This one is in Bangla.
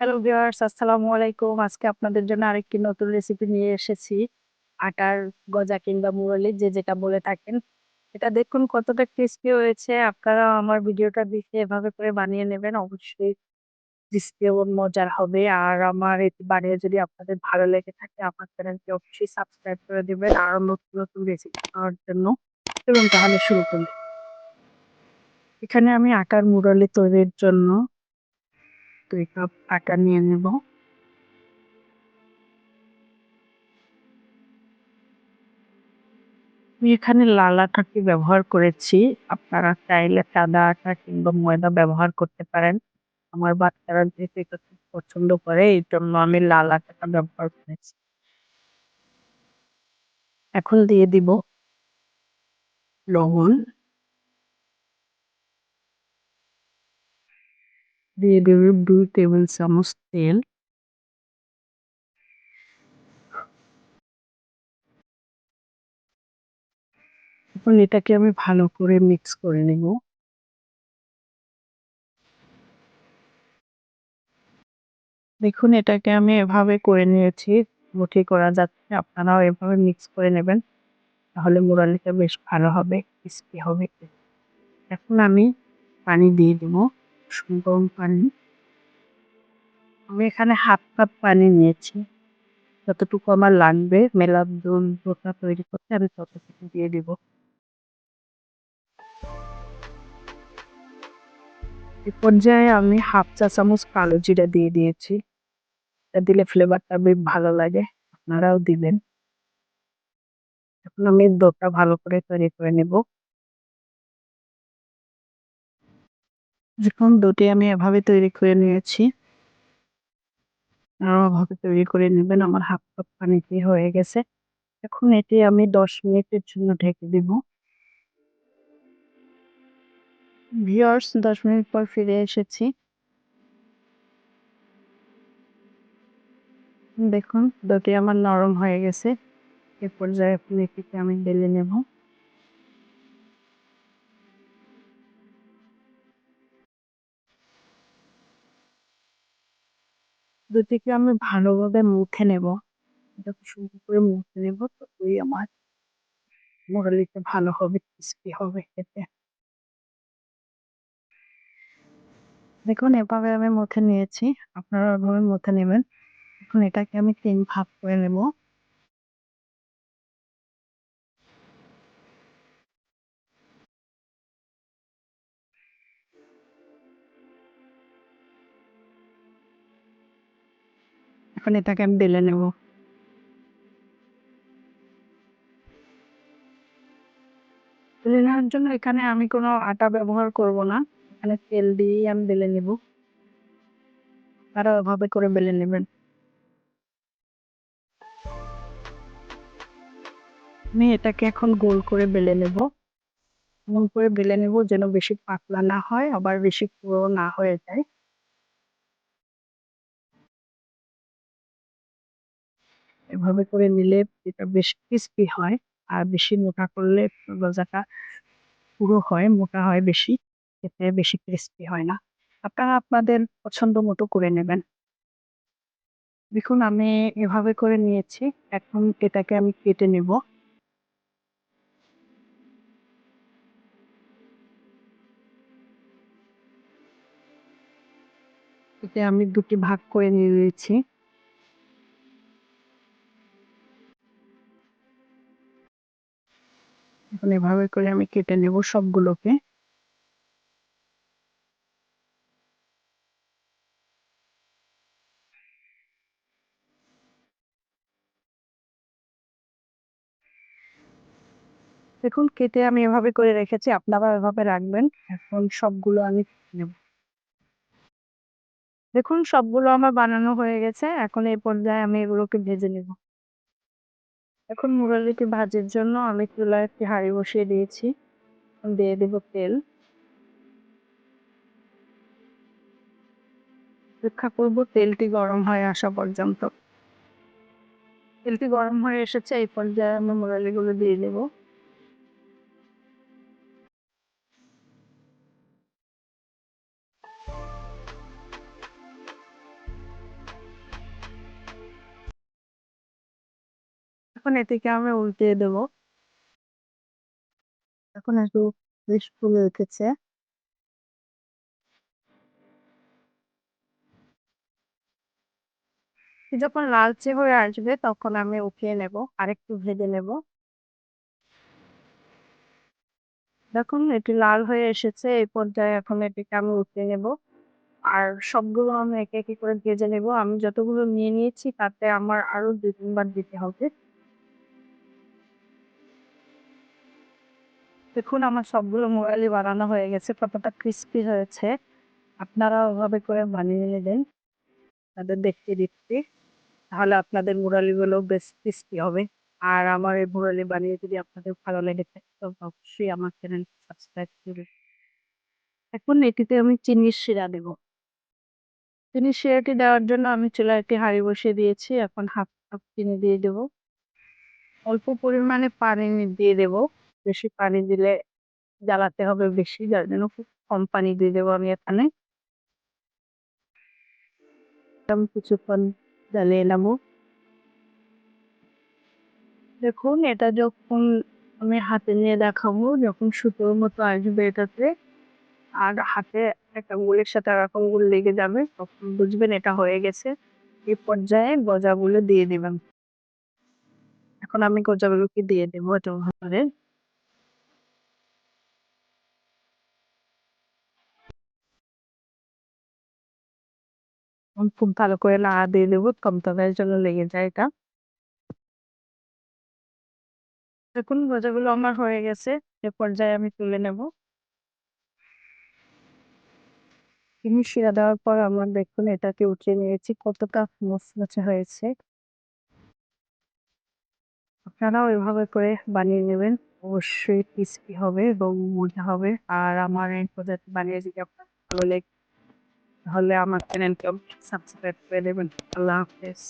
হ্যালো ভিউয়ার্স আসসালামু আলাইকুম। আজকে আপনাদের জন্য আরেকটি নতুন রেসিপি নিয়ে এসেছি। আটার গজা কিংবা মুরলি, যে যেটা বলে থাকেন। এটা দেখুন কতটা ক্রিস্পি হয়েছে। আপনারা আমার ভিডিওটা দেখে এভাবে করে বানিয়ে নেবেন, অবশ্যই ক্রিস্পি এবং মজার হবে। আর আমার এটি বানিয়ে যদি আপনাদের ভালো লেগে থাকে, আমার চ্যানেলটি অবশ্যই সাবস্ক্রাইব করে দেবেন আর নতুন নতুন রেসিপি পাওয়ার জন্য। এবং তাহলে শুরু করি। এখানে আমি আটার মুরলি তৈরির জন্য দুই কাপ আটা নিয়ে নেব। আমি এখানে লাল আটাটি ব্যবহার করেছি। আপনারা চাইলে সাদা আটা কিংবা ময়দা ব্যবহার করতে পারেন। আমার বাচ্চারা যেহেতু এটা খুব পছন্দ করে, এই জন্য আমি লাল আটাটা ব্যবহার করেছি। এখন দিয়ে দিব লবণ। দিয়ে দেব দুই টেবিল চামচ তেল। এখন এটাকে আমি ভালো করে মিক্স করে নেব। দেখুন, এটাকে আমি এভাবে করে নিয়েছি, মুঠি করা যাচ্ছে, আপনারাও এভাবে মিক্স করে নেবেন, তাহলে মুরালিটা বেশ ভালো হবে ক্রিস্পি হবে। এখন আমি পানি দিয়ে দেব। গরম পানি আমি এখানে হাফ কাপ পানি নিয়েছি। যতটুকু আমার লাগবে মেলার দোল ডোটা তৈরি করতে আমি ততটুকু দিয়ে দিব। এই পর্যায়ে আমি হাফ চা চামচ কালো জিরা দিয়ে দিয়েছি। এটা দিলে ফ্লেভারটা বেশ ভালো লাগে। আপনারাও দিবেন। এখন আমি দোটা ভালো করে তৈরি করে নেব। দেখুন দুটি আমি এভাবে তৈরি করে নিয়েছি আরও এভাবে তৈরি করে নেবেন, আমার হাফ কাপ পানিতে হয়ে গেছে। এখন এটি আমি দশ মিনিটের জন্য ঢেকে দিব। ভিওর্স দশ মিনিট পর ফিরে এসেছি। দেখুন, দুটি আমার নরম হয়ে গেছে। এ পর্যায়ে আপনি এটিকে আমি বেলে নেব। দুটিকে আমি ভালোভাবে মুখে নেব। এটাকে সুন্দর করে মুখে নেব ততই আমার মুরালিতে ভালো হবে ক্রিসপি হবে খেতে। দেখুন, এভাবে আমি মুখে নিয়েছি আপনারা ওভাবে মুখে নেবেন। এখন এটাকে আমি তিন ভাগ করে নেব। এখন এটাকে আমি বেলে নেব। বেলে নেওয়ার জন্য এখানে আমি কোনো আটা ব্যবহার করব না। এখানে তেল দিয়েই আমি বেলে নেব। তারা ওভাবে করে বেলে নেবেন। আমি এটাকে এখন গোল করে বেলে নেব। গোল করে বেলে নেব যেন বেশি পাতলা না হয়, আবার বেশি পুরো না হয়ে যায়। এভাবে করে নিলে এটা বেশ ক্রিস্পি হয়। আর বেশি মোটা করলে গজাটা পুরো হয়, মোটা হয় বেশি এতে বেশি ক্রিস্পি হয় না। আপনারা আপনাদের পছন্দ মতো করে নেবেন। দেখুন, আমি এভাবে করে নিয়েছি। এখন এটাকে আমি কেটে নেব। এতে আমি দুটি ভাগ করে নিয়ে নিয়েছি। এখন এভাবে করে আমি কেটে নেব সবগুলোকে। দেখুন, কেটে আমি এভাবে করে রেখেছি, আপনারা এভাবে রাখবেন। এখন সবগুলো আমি নেব। দেখুন, সবগুলো আমার বানানো হয়ে গেছে। এখন এই পর্যায়ে আমি এগুলোকে ভেজে নেব। এখন মুরালিটি ভাজির জন্য আমি চুলায় একটি হাঁড়ি বসিয়ে দিয়েছি। দিয়ে দেব তেল। অপেক্ষা করব তেলটি গরম হয়ে আসা পর্যন্ত। তেলটি গরম হয়ে এসেছে, এই পর্যায়ে আমি মুরালিগুলো দিয়ে দেবো। এখন এটিকে আমি উল্টিয়ে দেব। এখন একটু বেশ ফুলে উঠেছে। যখন লালচে হয়ে আসবে তখন আমি উঠিয়ে নেব, আরেকটু ভেজে নেব। দেখুন, এটি লাল হয়ে এসেছে, এই পর্যায়ে এখন এটিকে আমি উঠিয়ে নেব। আর সবগুলো আমি একে একে করে ভেজে নেব। আমি যতগুলো নিয়ে নিয়েছি তাতে আমার আরও দুই তিনবার দিতে হবে। দেখুন, আমার সবগুলো মোরালি বানানো হয়ে গেছে, কতটা ক্রিস্পি হয়েছে। আপনারা ওভাবে করে বানিয়ে নেবেন, তাদের দেখতে দেখতে। তাহলে আপনাদের মুরালিগুলো বেশ ক্রিস্পি হবে। আর আমার এই মুরালি বানিয়ে যদি আপনাদের ভালো লেগে থাকে, তো অবশ্যই আমার চ্যানেল সাবস্ক্রাইব করবে এখন এটিতে আমি চিনির শিরা দেব। চিনির শিরাটি দেওয়ার জন্য আমি চুলায় একটি হাঁড়ি বসিয়ে দিয়েছি। এখন হাফ কাপ চিনি দিয়ে দেব। অল্প পরিমাণে পানি দিয়ে দেব। বেশি পানি দিলে জ্বালাতে হবে বেশি, যার জন্য খুব কম পানি দিয়ে দেবো আমি এখানে। কিছুক্ষণ জ্বালিয়ে নেব। দেখুন, এটা যখন আমি হাতে নিয়ে দেখাবো, যখন সুতোর মতো আসবে এটাতে, আর হাতে একটা গুলের সাথে আর একটা গুল লেগে যাবে, তখন বুঝবেন এটা হয়ে গেছে। এই পর্যায়ে গজাগুলো দিয়ে দিবেন। এখন আমি গজাগুলোকে দিয়ে দেবো এটা খুব ভালো করে নাড়া দিয়ে দেবো তরকারির জন্য লেগে যায় এটা। দেখুন গজাগুলো আমার হয়ে গেছে, এ পর্যায়ে আমি তুলে নেব। চিনি শিরা দেওয়ার পর আমরা দেখুন, এটাকে উঠিয়ে নিয়েছি, কতটা মচমচে হয়েছে। আপনারাও এভাবে করে বানিয়ে নেবেন, অবশ্যই ক্রিস্পি হবে এবং মজা হবে। আর আমার এই প্রজাতি বানিয়ে যদি আপনার ভালো লেগে তাহলে আমার চ্যানেলকে সাবস্ক্রাইব করে দেবেন আল্লাহ হাফেজ